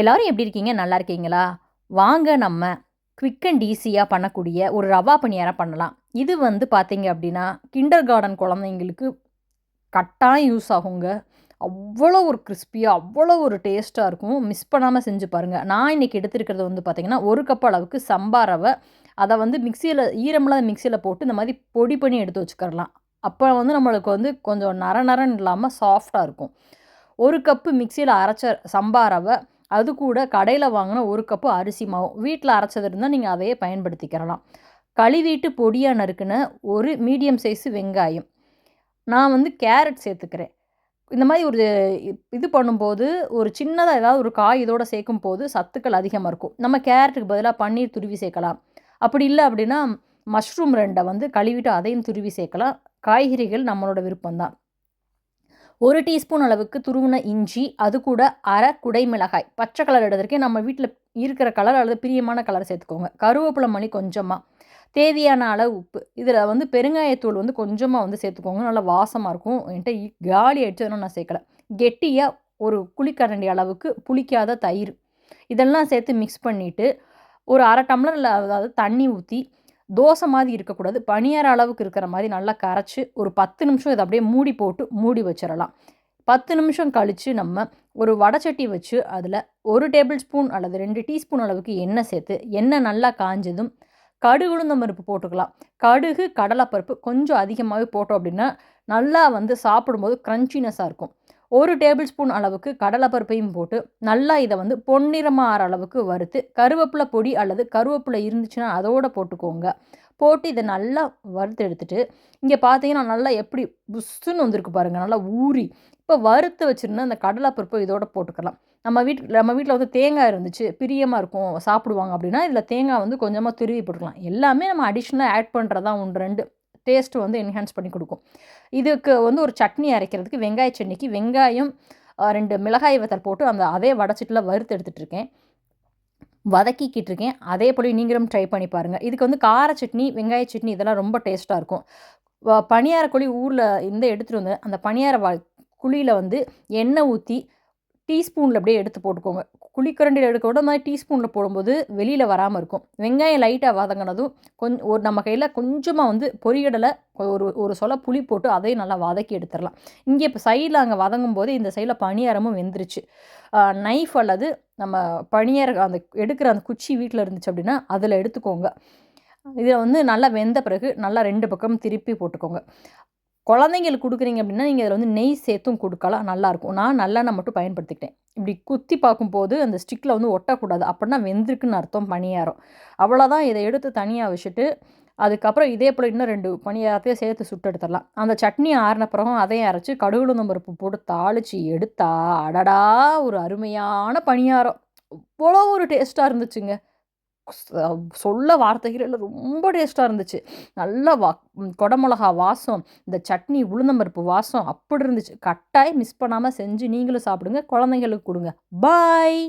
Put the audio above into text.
எல்லாரும் எப்படி இருக்கீங்க? நல்லா இருக்கீங்களா? வாங்க நம்ம குவிக் அண்ட் ஈஸியாக பண்ணக்கூடிய ஒரு ரவா பணியாரம் பண்ணலாம். இது வந்து பார்த்தீங்க அப்படின்னா கிண்டர் கார்டன் குழந்தைங்களுக்கு கட்டாயம் யூஸ் ஆகுங்க. அவ்வளோ ஒரு கிறிஸ்பியாக அவ்வளோ ஒரு டேஸ்ட்டாக இருக்கும். மிஸ் பண்ணாமல் செஞ்சு பாருங்கள் நான் இன்றைக்கி எடுத்துருக்கிறது வந்து பார்த்திங்கன்னா ஒரு கப் அளவுக்கு சம்பா ரவை. அதை வந்து மிக்சியில் ஈரமில்லாத மிக்சியில் போட்டு இந்த மாதிரி பொடி பண்ணி எடுத்து வச்சுக்கிறலாம். அப்போ வந்து நம்மளுக்கு வந்து கொஞ்சம் நர நரன் இல்லாமல் சாஃப்டாக இருக்கும். ஒரு கப்பு மிக்சியில் அரைச்ச சம்பா ரவை அது கூட கடையில் வாங்கின ஒரு கப்பு அரிசி மாவு. வீட்டில் அரைச்சது இருந்தால் நீங்கள் அதையே பயன்படுத்திக்கிறலாம். கழுவிட்டு பொடியாக நறுக்குன ஒரு மீடியம் சைஸு வெங்காயம். நான் வந்து கேரட் சேர்த்துக்கிறேன். இந்த மாதிரி ஒரு இது பண்ணும்போது ஒரு சின்னதாக ஏதாவது ஒரு காய் இதோடு சேர்க்கும் போது சத்துக்கள் அதிகமாக இருக்கும். நம்ம கேரட்டுக்கு பதிலாக பன்னீர் துருவி சேர்க்கலாம். அப்படி இல்லை அப்படின்னா மஷ்ரூம் ரெண்டை வந்து கழுவிட்டு அதையும் துருவி சேர்க்கலாம். காய்கறிகள் நம்மளோட விருப்பம்தான். ஒரு டீஸ்பூன் அளவுக்கு துருவின இஞ்சி அது கூட அரை குடைமிளகாய் பச்சை கலர் எடுத்திருக்கேன். நம்ம வீட்டில் இருக்கிற கலர் அல்லது பிரியமான கலர் சேர்த்துக்கோங்க. கருவேப்பிலை மணி கொஞ்சமாக தேவையான அளவு உப்பு. இதில் வந்து பெருங்காயத்தூள் வந்து கொஞ்சமாக வந்து சேர்த்துக்கோங்க. நல்லா வாசமாக இருக்கும். என்கிட்ட காலி ஆகிடுச்சு நான் சேர்க்கல. கெட்டியாக ஒரு குளிக்கரண்டி அளவுக்கு புளிக்காத தயிர். இதெல்லாம் சேர்த்து மிக்ஸ் பண்ணிவிட்டு ஒரு அரை டம்ளரில் அதாவது தண்ணி ஊற்றி தோசை மாதிரி இருக்கக்கூடாது. பனியார அளவுக்கு இருக்கிற மாதிரி நல்லா கரைச்சி ஒரு பத்து நிமிஷம் இதை அப்படியே மூடி போட்டு மூடி வச்சிடலாம். பத்து நிமிஷம் கழித்து நம்ம ஒரு வடச்சட்டி வச்சு அதில் ஒரு டேபிள் ஸ்பூன் அல்லது ரெண்டு டீஸ்பூன் அளவுக்கு எண்ணெய் சேர்த்து எண்ணெய் நல்லா காஞ்சதும் கடுகு பருப்பு போட்டுக்கலாம். கடுகு கடலைப்பருப்பு கொஞ்சம் அதிகமாகவே போட்டோம் அப்படின்னா நல்லா வந்து சாப்பிடும்போது க்ரன்ச்சினஸாக இருக்கும். ஒரு டேபிள் ஸ்பூன் அளவுக்கு கடலைப்பருப்பையும் போட்டு நல்லா இதை வந்து பொன்னிறமாக ஆற அளவுக்கு வறுத்து கருவேப்பிலை பொடி அல்லது கருவேப்பிலை இருந்துச்சுன்னா அதோடு போட்டுக்கோங்க. போட்டு இதை நல்லா வறுத்து எடுத்துட்டு இங்கே பார்த்தீங்கன்னா நல்லா எப்படி புஷ்ஷுன்னு வந்திருக்கு பாருங்கள் நல்லா ஊறி. இப்போ வறுத்து வச்சுருந்தா அந்த கடலைப்பருப்பு இதோட போட்டுக்கலாம். நம்ம வீட்டில் நம்ம வீட்டில் வந்து தேங்காய் இருந்துச்சு பிரியமாக இருக்கும் சாப்பிடுவாங்க அப்படின்னா இதில் தேங்காய் வந்து கொஞ்சமாக துருவி போட்டுக்கலாம். எல்லாமே நம்ம அடிஷ்னலாக ஆட் பண்ணுறதா ஒன்று ரெண்டு டேஸ்ட்டு வந்து என்ஹான்ஸ் பண்ணி கொடுக்கும். இதுக்கு வந்து ஒரு சட்னி அரைக்கிறதுக்கு வெங்காய சட்னிக்கு வெங்காயம் ரெண்டு மிளகாய் வத்தல் போட்டு அந்த அதே வடச்சிட்டில் வறுத்து எடுத்துகிட்ருக்கேன் வதக்கிக்கிட்டு இருக்கேன் அதே போல் நீங்களும் ட்ரை பண்ணி பாருங்கள் இதுக்கு வந்து கார சட்னி வெங்காய சட்னி இதெல்லாம் ரொம்ப டேஸ்ட்டாக இருக்கும். பணியார குழி ஊரில் இந்த எடுத்துகிட்டு வந்து அந்த பணியார வா குழியில் வந்து எண்ணெய் ஊற்றி டீஸ்பூனில் அப்படியே எடுத்து போட்டுக்கோங்க. குழிக்கரண்டியில் எடுக்க விட மாதிரி டீஸ்பூனில் போடும்போது வெளியில் வராமல் இருக்கும். வெங்காயம் லைட்டாக வதங்கினதும் கொஞ்சம் ஒரு நம்ம கையில் கொஞ்சமாக வந்து பொரியடலை ஒரு ஒரு சொல புளி போட்டு அதையும் நல்லா வதக்கி எடுத்துடலாம். இங்கே இப்போ சைடில் அங்கே வதங்கும் போது இந்த சைடில் பணியாரமும் வெந்துருச்சு. நைஃப் அல்லது நம்ம பணியார அந்த எடுக்கிற அந்த குச்சி வீட்டில் இருந்துச்சு அப்படின்னா அதில் எடுத்துக்கோங்க. இதில் வந்து நல்லா வெந்த பிறகு நல்லா ரெண்டு பக்கம் திருப்பி போட்டுக்கோங்க. குழந்தைங்களுக்கு கொடுக்குறீங்க அப்படின்னா நீங்கள் இதில் வந்து நெய் சேர்த்தும் கொடுக்கலாம் நல்லாயிருக்கும். நான் நல்லெண்ணெய் மட்டும் பயன்படுத்திக்கிட்டேன். இப்படி குத்தி பார்க்கும்போது அந்த ஸ்டிக்கில் வந்து ஒட்டக்கூடாது. அப்படின்னா வெந்திருக்குன்னு அர்த்தம் பணியாரம் அவ்வளோதான் இதை எடுத்து தனியாக வச்சுட்டு அதுக்கப்புறம் இதே போல் இன்னும் ரெண்டு பணியாரத்தையும் சேர்த்து சுட்டு எடுத்துடலாம். அந்த சட்னி ஆறின பிறகும் அதையும் அரைச்சி கடுகுளுந்தம் பருப்பு போட்டு தாளித்து எடுத்தா அடடா ஒரு அருமையான பணியாரம் அவ்வளோ ஒரு டேஸ்ட்டாக இருந்துச்சுங்க. சொல்ல வார்த்தைகள் ரொம்ப டேஸ்ட்டாக இருந்துச்சு. நல்லா வா கொடமிளகா வாசம் இந்த சட்னி உளுந்தம்பருப்பு வாசம் அப்படி இருந்துச்சு. கட்டாயம் மிஸ் பண்ணாமல் செஞ்சு நீங்களும் சாப்பிடுங்க குழந்தைங்களுக்கு கொடுங்க. பாய்!